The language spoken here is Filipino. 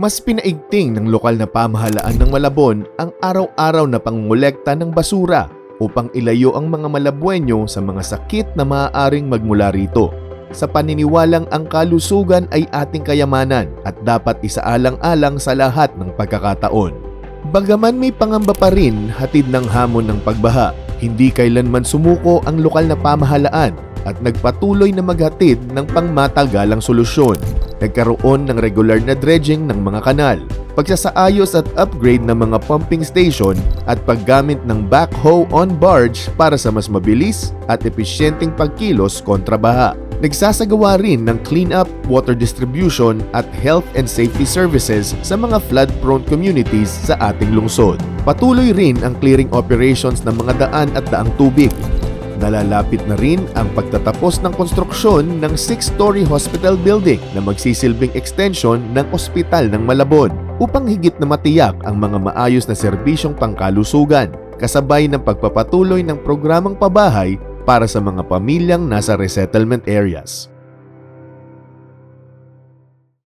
Mas pinaigting ng lokal na pamahalaan ng Malabon ang araw-araw na pangungulekta ng basura upang ilayo ang mga Malabuenyo sa mga sakit na maaaring magmula rito. Sa paniniwalang ang kalusugan ay ating kayamanan at dapat isaalang-alang sa lahat ng pagkakataon. Bagaman may pangamba pa rin hatid ng hamon ng pagbaha, hindi kailanman sumuko ang lokal na pamahalaan at nagpatuloy na maghatid ng pangmatagalang solusyon. Nagkaroon ng regular na dredging ng mga kanal, pagsasaayos at upgrade ng mga pumping station at paggamit ng backhoe on barge para sa mas mabilis at epesyenteng pagkilos kontra baha. Nagsasagawa rin ng cleanup, water distribution at health and safety services sa mga flood-prone communities sa ating lungsod. Patuloy rin ang clearing operations ng mga daan at daang tubig. Nalalapit na rin ang pagtatapos ng konstruksyon ng 6-story hospital building na magsisilbing extension ng ospital ng Malabon upang higit na matiyak ang mga maayos na serbisyong pangkalusugan kasabay ng pagpapatuloy ng programang pabahay para sa mga pamilyang nasa resettlement areas.